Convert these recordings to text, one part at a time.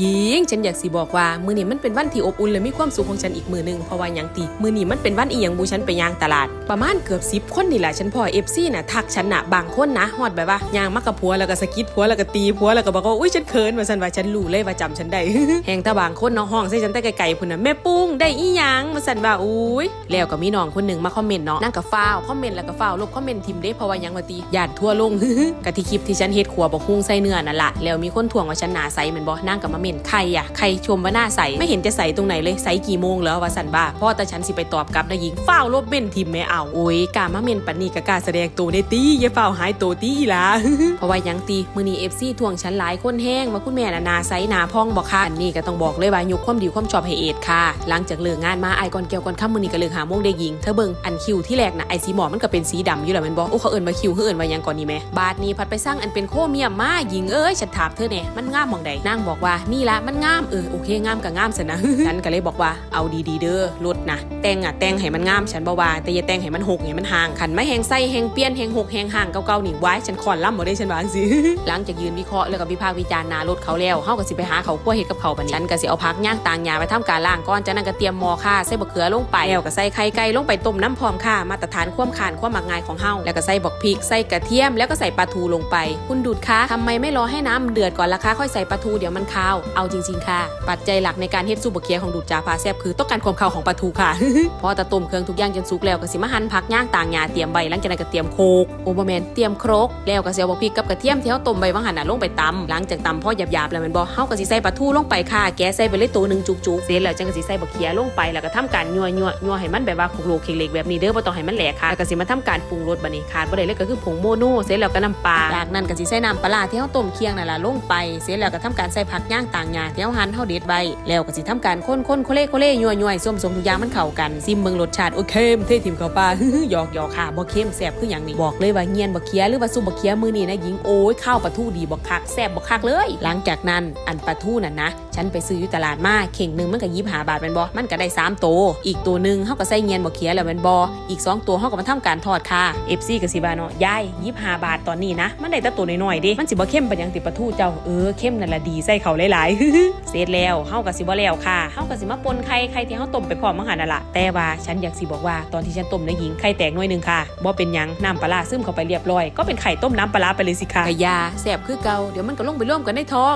หญิงฉันอยากสิบอกว่า มือนี้มันเป็นวันที่อบอุ่นและมีความสุขของฉันอีกมือหนึ่งเพราะว่ายังตีมือนี้มันเป็นวันอีหยังบูฉันไปยางตลาด ประมาณเกือบสิบคนนี่แหละฉันพ่อเอฟซีน่ะทักฉันน่ะบางคนนะฮอดแบบว่ายางมักกับผัวแล้วก็สกิดผัวแล้วก็ตีผัวแล้วก็บอกว่าอุ้ยฉันเขินว่าฉันว่าฉันรู้เลยว่าจำฉันได้แหงตาบางคนเน้องห้องใส่ฉันแต่ไกลๆพุ่นน่ะแม่ปุ้งได้อีหยังมาสั่นว่าอุ้ยแล้วก็มีน้องคนหนึ่งมาคอมเมนต์เนาะนั่งกับฟ้าวคอมเมนต์แล้วก็ฟ้าวลบคอมเมนต์ทิมเด้เพราะว่าหยังว่าตีญาติทั่วลงกะที่คลิปที่ฉันเฮ็ดขัวบอกฮุ้งใส่เนื้อนั่นล่ะแล้วมีคนทวงว่าฉันหนาใสแมันบ่นั่งกับมาเมนใครอะใครชมว่าหน้าใส ไม่เห็นจะใสตรงไหนเลยใสกี่โมงแล้วว่าสันบ้าพ่อแต่ฉันสิไปตอบกลับนะหญิงเฝ้าลบเมนทิมไม่เอาโอ้ยกามาเมนปันนี่กะกาแสดงตัวในตีอย่าเฝ้าหายตัวตีละเพราะว่ายังตีมือนี้เอฟซีทวงฉันหลายคนแห้งว่าคุณแม่น่ะนาใสนาพองบอกค่ะอันนี้ก็ต้องบอกเลยว่ายกความดีความชอบให้เอ็ดค่ะ หลังจากเลิกงานมาไอก่อนเกี่ยวก่อนค่ำมือนี้ก็เลิกหาโมงได้หญิงเธอเบิ่งอันคิวที่แรกนะไอสีหมอมันก็เป็นสีดำอยู่แล้วมันบอกโอ้เขาเอิ้นมาคิวเขาเอิ้นว่ายังก่อนนี่แม่บาทนี้พัดไปสร้างอันเป็นโคเมียมมาหญิงเอ้ยฉันถามเธอเนี่ยมันงามมองใดนางบอกว่านี่ละมันงามเออโอเคงามก็งามซะนะฉันก็เลยบอกว่าเอาดีๆเด้อลดนะแต่งอะแต่งให้มันงามฉันบอกว่าแต่อย่าแต่งให้มันหกให้มันห่างขันไม่แหงไส้แหงเปี้ยนแหงหกแหงห่างเก่าๆนี่ไว้ฉันคอนล่ำบ่ได้ฉันว่างสิหลังจากยืนวิเคราะห์แล้วก็วิพากษ์วิจารณ์นารถเขาแล้วเฮาก็สิไปหาเขาคั่วเฮ็ดกับเขาบัดนี้ฉันก็สิเอาพักย่างต่างหญ้าไปทำการล้างก่อนจากนั้นก็เตรียมหม้อค่าใส่บักเขือลงไปแล้วก็ใส่ไข่ไก่ลงไปต้มน้ำพร้อมค่ะมาตรฐานความขานความหมักง่ายของเฮาแล้วก็ใส่บักพริกใส่กระเทียมแล้วก็ใส่ปลาทูลงไป คุณดูดคะทำไมไม่รอให้น้ำเดือดก่อนล่ะคะค่อยใส่ปลาทูเดี๋ยวมันคาวเอาจริง ๆ ค่ะ ปัจจัยหลักในการเฮ็ดซุปบักเขียของดูดจาพาแซบคือต้องการความคาของปลาทูค่ะ พอตะต้มเครื่องทุกอย่างจนสุกแล้วก็สิมาหั่นผักย่างต่างหญ้าเตรียมใบหลังจากนั้นก็เตรียมโคกโอเบอร์แมนเตรียมครกแล้วก็เสียวบักพริกกับกระเทียมที่เฮาต้มใบว่างหั่นน่ะลงไปตำหลังจากตำพอหยาบๆแล้วแมันบ่เฮาก็สิใส่ปลาทูลงไปค่ะ แกใส่ไปเลยตัวหนึงจุกๆเสร็จแล้วจังก็สิใส่บักเขียลงไปแล้วก็ทำการยั่วยั่วยั่วให้มันแบบว่าโคกโลกเล็กๆแบบนี้เด้อบ่ต้องให้มันแหลกค่ะแล้วก็สิมาทำการปรุงรสบัดนี้ขาดบ่ได้เลยก็คือผงโมโนเสร็จแล้วก็น้ำปลาจากนั้นก็สิใส่น้ำปลาร้าที่เฮาต้มเคียงนั่นล่ะลงไปเสร็จแล้วก็ทำการใส่ผักย่างต่างหญ้าที่เฮาหันเฮาเด็ดใบแล้วก็สิทำการคนๆโคเล่โคเล่ยั่วยั่วส้มสมทุกอย่างมันเข้ากันซิมเบิ่งรสชาติโอเคมเท่ทิมเข้าปากหยอกหยอกค่ะบ่เค็มแซ่บคือหยังนี่บอกเลยว่าเงียนบ่เคียหรือว่าซุปบ่เคียมื้อนี้นะหญิงโอ้ยข้าวปลาทูดีบ่คักแซ่บบ่คักเลย หลังจากนั้นอันปลาทูนั่นนะฉันไปซื้ออยู่ตลาดมาเข่งหนึ่งมันก็ยี่หาบาทแมันบอมันก็ได้3ตัวอีกตัวหนึ่งเขาก็ใส่เงียนบ่เขียแล้วแมันบออีก 2 ตัวเขาก็มาทำการทอดค่ะ FC กับสิบาเนาะยายยี่หาบาทตอนนี้นะ มันได้แต่ตัวน้อยๆดิมันสิบ่เข้มปานหยังติปลาทูเจ้าเออเข้มนั่นละดีใส่เขาหลายๆเสร็จแล้วเฮาก็สิบ่แล้วค่ะเฮาก็สิมาปนไข่ไข่ที่เฮาต้มไปพร้อมมังหันนั่นล่ะแต่ว่าฉันอยากสิบอกว่าตอนที่ฉันต้มนะหญิงไข่แตกหน่อยหนึงค่ะบ่เป็นหยังน้ำปลาร้าซึมเข้าไปเรียบร้อย ก็เป็นไข่ต้มน้ำปลาไปเลยสิค่ะกะยาแซ่บคือเก่าเดี๋ยวมันก็ลงไปร่วมกันในท้อง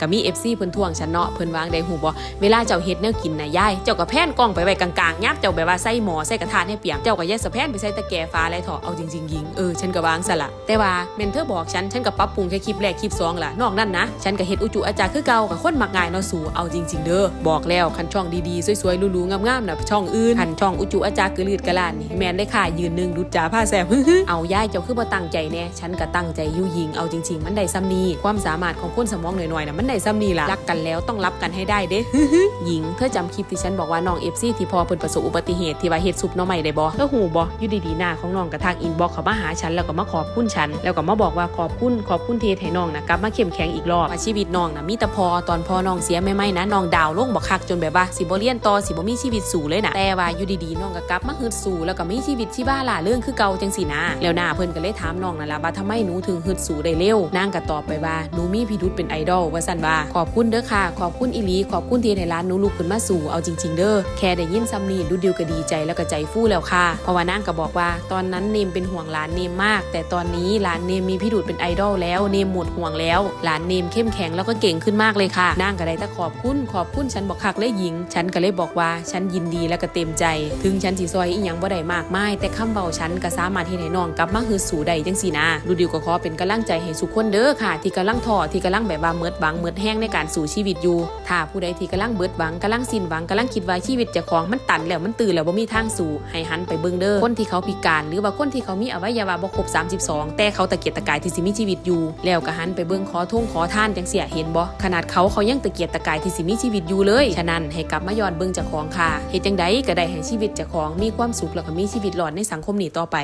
ก็มี FC เพิ่นทวงฉันเนาะเพิ่นวางได้หูบ่เวลาเจ้าเฮ็ดแนวกินน่ะยายเจ้าก็แพนกล้องไปไว้กลางๆยับเจ้าแบบว่าใส่หม้อใส่กระทะให้เปียกเจ้าก็แยกสะแพนไปใส่ตะแกรงฟ้าอะไรเถอะเอาจริงๆยิงเออฉันก็วางซะละแต่ว่าเมนเธอบอกฉันฉันก็ปรับปรุงแค่คลิปแรกคลิปสองล่ะนอกนั้นนะฉันก็เฮ็ดอุจุอาจารย์คือเก่ากับคนมักง่ายเนาะสูเอาจริง ๆ เด้อบอกแล้วคันช่องดีๆสวยๆรูๆงามๆน่ะช่องอื่นคันช่องอุจุอาจารย์กระลืดกระลานนี่แมนได้ค่ะยืนหนึงดุจจาผ้าแซมเอายายเจ้าคือบ่ตั้งใจแน่ฉันก็ตั้งใจยู่ยิงเอาจริง ๆ มันได้ซ้ำนี้ความสามารถของคนสมองหน่อยๆน่ะมันได้ซ้ำนี้ล่ะรักกันแล้วต้องรับกันให้ได้เด้หญิงเธอจำคลิปที่ฉันบอกว่าน้องเอฟซีที่พอเพิ่นประสบอุบัติเหตุที่ว่าเฮ็ดซุปน้องใหม่ได้บ่เธอหูบ่อยู่ดีๆหน้าของน้องกระทางอินบ็อกเขามาหาฉันแล้วก็มาขอบคุณฉัน แล้วก็มาบอกว่าขอบคุณขอบคุณเทให้น้องนะกลับมาเข้มแข็งอีกรอบชีวิตน้องนะมีแต่พอตอนพอน้องเสียไม่ไม่ๆนะน้องดาวลงบ่คักจนแบบว่าสิบ่เรียนต่อสิบ่มีชีวิตสู่เลยนะแต่ว่าอยู่ดีๆน้องก็กลับมาฮึดสู่แล้วก็มีชีวิตที่บ้าล่าเรื่องคือเก่าจังสินะแล้วหน้าเพิ่นก็เลยถามน้องนั่นล่ะว่าทำไมหนูถึงฮึดสู่ได้เร็วนางก็ตอบไปว่าหนูมีพี่ดุษเป็นไอดอลว่าซั่นว่าขอบคุณเด้อค่ะขอบคุณอีลีขอบคุณที่ให้ร้านหนูลุกขึ้นมาสู่เอาจริง ๆ เด้อแค่ได้ยินซ้ำนี้ดูดิวก็ดีใจแล้วก็ใจฟู่แล้วค่ะเพราะว่านางก็บอกว่า ตอนนั้นเนมเป็นห่วงหลานเนมมาก แต่ตอนนี้หลานเนมมีพี่ดุษเป็นไอดอลแล้วเนมหมดห่วงแล้วหลานเนมเข้มแข็งแล้วก็เก่งขึ้นมากเลยค่ะนางก็ได้แต่ขอบคุณขอบคุณฉันบอกคักเลยหญิง ฉันก็เลยบอกว่าฉันยินดีและก็เต็มใจ ถึงฉันสิซอยอีหยังบ่ได้มากมายแต่คำเบาฉันก็สามารถเฮ็ดให้น้องกลับมาฮือสู่ได้จังซี่นะดูดิวก็ขอเป็นกำลังใจให้ทุกคนเด้อค่ะ ที่กำลังท้อที่กำลังแบบว่าเมิดหวังเมิดแห้งในการสู่ชีวิตอยู่ ถ้าผู้ใดที่กำลังเบิดหวังกำลังสิ้นหวังกำลังคิดว่าชีวิตจะของมันตันแล้วมันตื่นแล้วบ่มีทางสู่ให้หันไปเบิ่งเด้อคนที่เขาพิการหรือว่าคนที่เขามีอวัยวะบ่ครบ32 แต่เขาตะเกียกตะกายที่สิมีชีวิตอยู่ แล้วก็หันไปเบิ่งขอทุ่งขอท่านจังเสียเห็นบ่ขนาดเขาเขายังตะเกียกตะกายที่สิมีชีวิตอยู่เลย ฉะนั้นให้กลับมาย้อนเบิ่งเจ้าของค่ะเหตุจังใดก็ได้แห่งชีวิตเจ้าของมีความสุขแล้วก็มีชีวิตหลอดในสังคมนี้ต่อไป